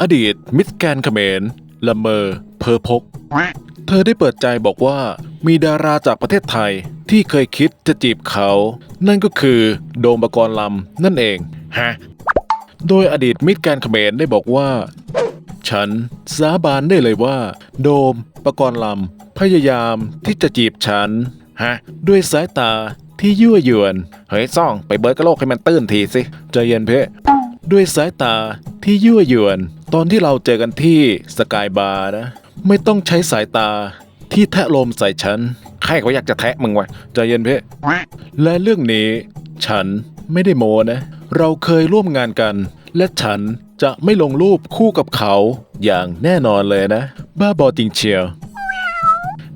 อดีตมิสแกนเขมรละเมอเพอพก เธอได้เปิดใจบอกว่ามีดาราจากประเทศไทยที่เคยคิดจะจีบเขา นั่นก็คือโดมปกรณ์ลำนั่นเองฮะโดยอดีตมิตรแกนเขมรได้บอกว่า ฉันสาบานได้เลยว่า โดมปกรณ์ลำพยายามที่จะจีบฉันฮะด้วยสายตาที่ยั่วยวน เฮ้ยซ่องไปเบิร์ดกระโลกให้มันตื้นทีสิ ใจเย็นเพ่ ด้วยสายตาที่ยั่วยวน ตอนที่เราเจอกันที่สกายบาร์นะ ไม่ต้องใช้สายตาที่แทะลมใส่ฉัน ใครเขาอยากจะแทะมึงวะใจเย็นเพ่และเรื่องนี้ ฉันไม่ได้โมนะ เราเคยร่วมงานกัน และฉันจะไม่ลงรูปคู่กับเขาอย่างแน่นอนเลยนะ บ้าบอจริงเชียว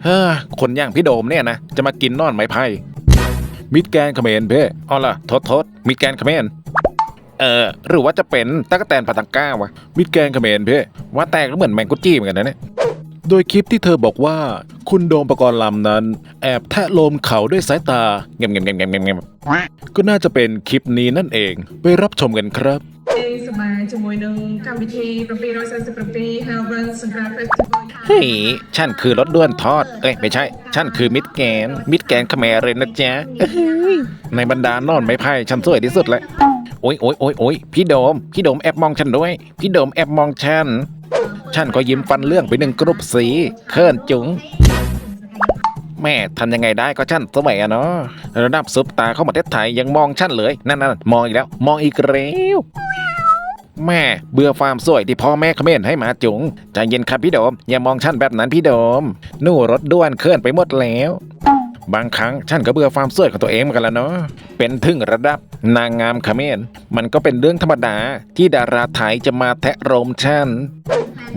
ฮ่าคนอย่างพี่โดมเนี่ยนะ จะมากินนอนไม้ไผ่มิดแกนเขมรเพ่อ๋อล่ะทษโทษมิดแกนเขมร เออ หรือว่าจะเป็นตะกแตนปาตังก้าวะมิดแกงเขมรเพ่ว่าแตกแล้เหมือนแมงกุจี้เหมือนกันนะเนี่ยโดยคลิปที่เธอบอกว่าคุณโดมประกรณ์ลำนั้น แอบแทะลมเขาด้วยสายตาเงียบเงียบเงียบเงียบเงียก็น่าจะเป็นคลิปนี้นั่นเองไปรับชมกันครับเฮ้ยฉันคือรถด้วนทอด เอ้ยไม่ใช่ ฉันคือมิดแกน มิดแกนขแมรเลยนะจ๊ะในบรรดา นอนไม้ไผ่ฉันสวยที่สุดแล้ว โอ้ยโอ้ยโอ้ยโอ้ยพี่โดม พี่โดมแอบมองฉันด้วย พี่โดมแอบมองฉัน ฉันก็ยิ้มฟันเรื่องไปหนึ่งกรุ๊ปสีเขินจุ๋งแม่ทำยังไงได้ก็ฉันสมัยอะเนาะระดับซุปตาเข้ามาเทศไทยยังมองฉันเลย นั่นๆมองอีกแล้ว มองอีกแล้วแม่เบื่อความสวยที่พ่อแม่เขมรให้มาจุงใจเย็นครับพี่โดม อย่ามองฉันแบบนั้นพี่โดม นู่รถด้วนเคลื่อนไปหมดแล้ว บางครั้งฉันก็เบื่อความสวยของตัวเองเหมือนกันแล้วเนาะเป็นถึงระดับ นางงามเขมรมันก็เป็นเรื่องธรรมดาที่ดาราไทยจะมาแทะโรมฉัน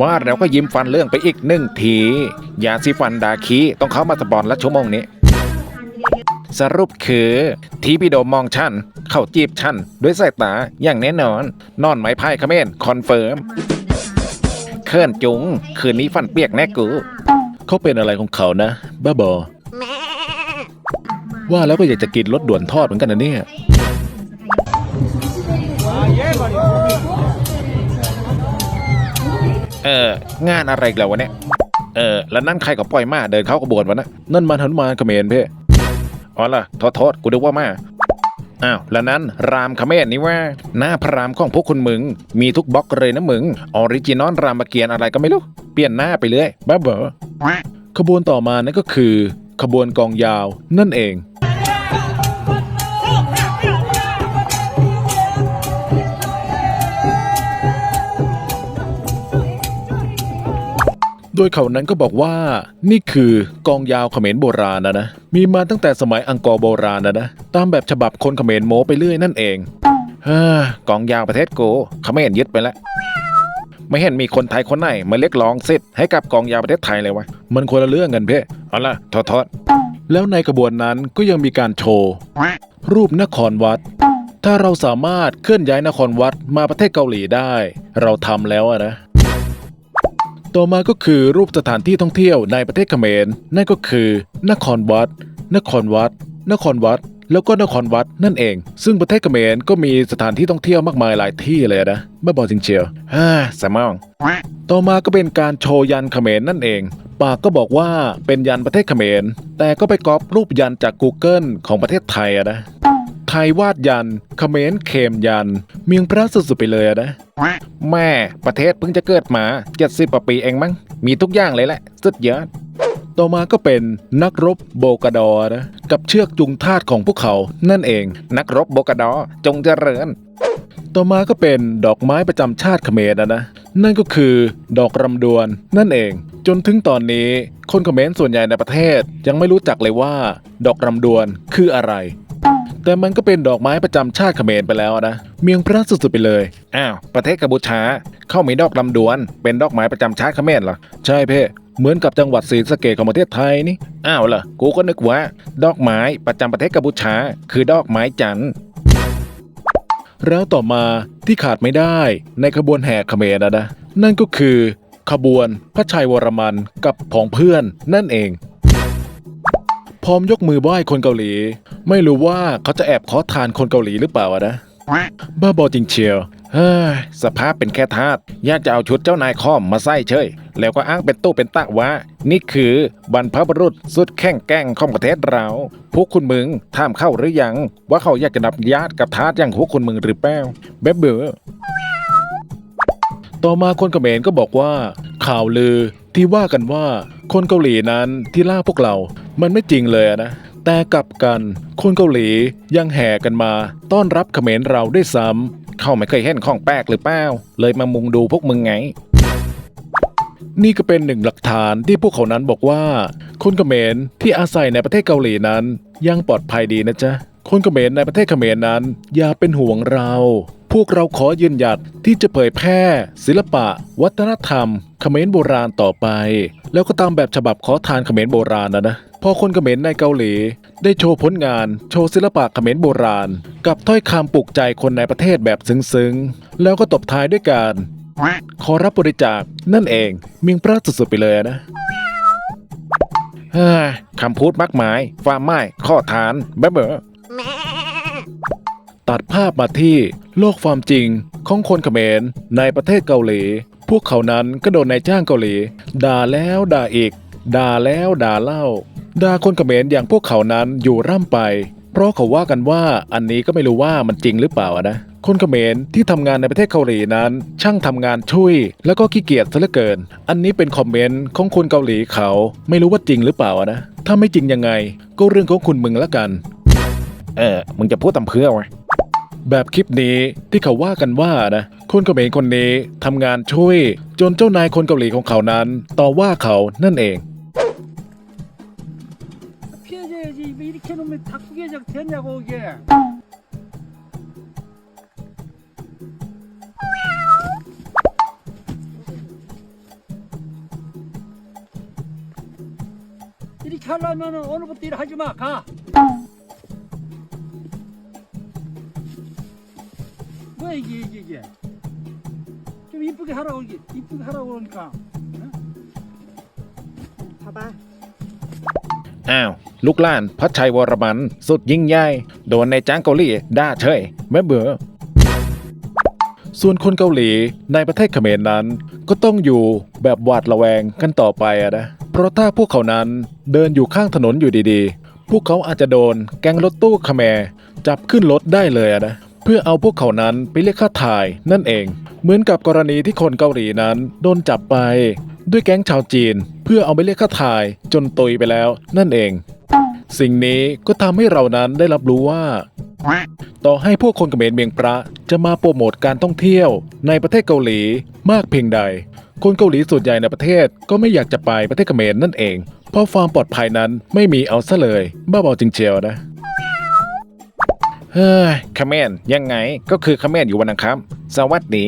ว่าเราก็ยิ้มฟันเรื่องไปอีกหนึ่งทียาสีฟันดาคีต้องเข้ามาสปอนละชั่วโมงนี้ สรุปคือที่พี่โดมมองฉัน เข้าจีบฉัน ด้วยสายตาอย่างแน่นอน นอนไม้พายเขมรคอนเฟิร์มเขินจุง คืนนี้ฟันเปียกแน่กูเขาเป็นอะไรของเขานะ บ้าบอว่าแล้วก็อยากจะกินรถด่วนทอดเหมือนกันนะเนี่ย เอองานอะไรอีกแล้ววะเนี่ยเออแล้วนั่นใครก็ปล่อยมาเดินเข้ากระบวนวะนะนั่นมันหนุมานเขมรเพ่อ๋อล่ะโทษโทษกูนึกว่ามาอ้าวแล้วนั้นรามเขมรนี่ว่า หน้าพระรามของพวกคุณมึง มีทุกบล็อกเลยนะมึง ออริจินอลรามเกียรติ์อะไรก็ไม่รู้ เปลี่ยนหน้าไปเรื่อยบ้าเบอขบวนต่อมานั่นก็คือ ขบวนกองยาวนั่นเอง โดยเขานั้นก็บอกว่า นี่คือกองยาวเขมรโบราณนะนะ มีมาตั้งแต่สมัยอังกอร์โบราณนะนะ ตามแบบฉบับคนเขมรโมไปเรื่อยนั่นเองเฮ้อกองยาวประเทศโกเขมรยึดไปแล้วไม่เห็นมีคนไทยคนไหนมาเรียกร้องสิทธิ์ให้กับกองยาวประเทศไทยเลยวะ มันคนละเรื่องกันเพ่เอาล่ะทอดทอดแล้วในกระบวนนั้นก็ยังมีการโชว์ รูปนครวัด ถ้าเราสามารถเคลื่อนย้ายนครวัดมาประเทศเกาหลีได้ เราทำแล้วนะ ต่อมาก็คือรูปสถานที่ท่องเที่ยวในประเทศเขมรนั่นก็คือ นครวัด นครวัด นครวัด แล้วก็นครวัดนั่นเอง ซึ่งประเทศเขมรก็มีสถานที่ท่องเที่ยวมากมายหลายที่เลยนะไม่บอกจริงเชียวฮ่าสมองต่อมาก็เป็นการโชว์ยันเขมรนั่นเอง ปากก็บอกว่าเป็นยันประเทศเขมร แต่ก็ไปก๊อปรูปยันจาก Google ของประเทศไทยนะ ไทยวาดยันเขมรเคมยัน เมียงพระสุดๆไปเลยนะ แม่ประเทศเพิ่งจะเกิดมา70กว่าปีเองมั้ง มีทุกอย่างเลยแหละ สุดยอดต่อมาก็เป็นนักรบโบกดอนะกับเชือกจูงทาสของพวกเขานั่นเอง นักรบโบกดอจงเจริญ ต่อมาก็เป็นดอกไม้ประจำชาติเขมรนะนะ นั่นก็คือดอกรำดวนนั่นเอง จนถึงตอนนี้คนเขมรส่วนใหญ่ในประเทศยังไม่รู้จักเลยว่า ดอกรำดวนคืออะไร แต่มันก็เป็นดอกไม้ประจำชาติเขมรไปแล้วนะ เมียงพระสุดๆไปเลย อ้าว ประเทศกัมพูชา เข้ามีดอกลำดวน เป็นดอกไม้ประจำชาติเขมรเหรอ ใช่เพ่เหมือนกับจังหวัดศรีสะเกษของประเทศไทยนี่ อ้าวเหรอ กูก็นึกว่า ดอกไม้ประจำประเทศกัมพูชา คือดอกไม้จันทร์แล้วต่อมาที่ขาดไม่ได้ในขบวนแห่เขมรนะนะ นั่นก็คือ ขบวนพระชัยวรมันกับผองเพื่อนนั่นเองพร้อมยกมือไหว้คนเกาหลี ไม่รู้ว่าเขาจะแอบขอทานคนเกาหลีหรือเปล่าอะนะบ้าบอจริงเชียวเฮ้ยสภาพเป็นแค่ทาสยากจะเอาชุดเจ้านายคอมมาใส่เฉย แล้วก็อ้างเป็นตู้เป็นตะว่านี่คือบรรพบุรุษสุดแข่งแกร่งของประเทศเรา พวกคุณมึงถามเข้าหรือยัง ว่าเขาอยากจะนับญาติกับทาสอย่างพวกคุณมึงหรือเปล่าแบบเบอต่อมาคนเขมรก็บอกว่า ข่าวลือที่ว่ากันว่าคนเกาหลีนั้นที่ล่าพวกเรา มันไม่จริงเลยนะ แต่กลับกัน คนเกาหลียังแห่กันมา ต้อนรับเขมรเราได้วยซ้ำเข้าไม่เคยเห็นของแปลกหรือเปล่าเลยมามุงดูพวกมึงไง นี่ก็เป็นหนึ่งหลักฐานที่พวกเขานั้นบอกว่า คนเขมรที่อาศัยในประเทศเกาหลีนั้น ยังปลอดภัยดีนะจ๊ะคนเขมรในประเทศเขมรนั้น อย่าเป็นห่วงเรา พวกเราขอยืนหยัดที่จะเผยแพร่ ศิลปะ วัฒนธรรมเขมรโบราณต่อไป แล้วก็ตามแบบฉบับขอทานเขมรโบราณนะนะพอคนเขมรในเกาหลี ได้โชว์ผลงาน โชว์ศิลปะเขมรโบราณ กับถ้อยคำปลุกใจคนในประเทศแบบซึ้งๆ แล้วก็ตบท้ายด้วยการขอรับบริจาคนั่นเองมิงพระสุดๆไปเลยนะคำพูดมากมายฟาร์มไม้ข้อทานแบ๊บเบอ ตัดภาพมาที่โลกความจริงของคนเขมรในประเทศเกาหลี พวกเขานั้นก็โดนนายจ้างเกาหลี ด่าแล้วด่าอีก ด่าแล้วด่าเล่า ด่าคนเขมรอย่างพวกเขานั้นอยู่ร่ำไป เพราะเขาว่ากันว่าอันนี้ก็ไม่รู้ว่ามันจริงหรือเปล่าอะนะ คนเขมรที่ทำงานในประเทศเกาหลีนั้น ช่างทำงานช่วย แล้วก็ขี้เกียจซะเหลือเกิน อันนี้เป็นคอมเมนต์ของคนเกาหลีเขาไม่รู้ว่าจริงหรือเปล่านะ ถ้าไม่จริงยังไง ก็เรื่องของคุณมึงละกัน เออ มึงจะพูดตำเพื่อวะ แบบคลิปนี้ที่เขาว่ากันว่านะ คนเขมรคนนี้ทำงานช่วย จนเจ้านายคนเกาหลีของเขานั้น ต่อว่าเขานั่นเอง 피해자야지 왜 이렇게 놓으면 탁구계적 됐냐고 이게 이렇게 하려면은 오늘부터 일하지 마 가. 뭐야 이게 이게 이게 좀 이쁘게 하라고 이게 이쁘게 하라고 그러니까 봐봐. อ้าว ลูกหล้านพัชชัยวรมัน สุดยิ่งใหญ่ โดนในายจ้างเกาหลีด่าเฉยแม่เบื่อ ส่วนคนเกาหลีในประเทศเขมรนั้น ก็ต้องอยู่แบบหวาดระแวงกันต่อไปอะนะ เพราะถ้าพวกเขานั้นเดินอยู่ข้างถนนอยู่ดีๆ พวกเขาอาจจะโดนแก๊งรถตู้เขมรจับขึ้นรถได้เลยอะนะ เพื่อเอาพวกเขานั้นไปเรียกค่าถ่ายนั่นเอง เหมือนกับกรณีที่คนเกาหลีนั้นโดนจับไป ด้วยแก๊งชาวจีน เพื่อเอาไปเรียกค่าถ่ายจนตุยไปแล้วนั่นเอง สิ่งนี้ก็ทำให้เรานั้นได้รับรู้ว่า ต่อให้พวกคนเขมรเมียงพระจะมาโปรโมทการท่องเที่ยว ในประเทศเกาหลีมากเพียงใด คนเกาหลีส่วนใหญ่ในประเทศก็ไม่อยากจะไปประเทศเขมรนั่นเอง เพราะความปลอดภัยนั้นไม่มีเอาซะเลย บ้าบอจริงเชียวนะ เฮ้ยขมนยังไงก็คือเขมนอยู่วันนังครับสวัสดี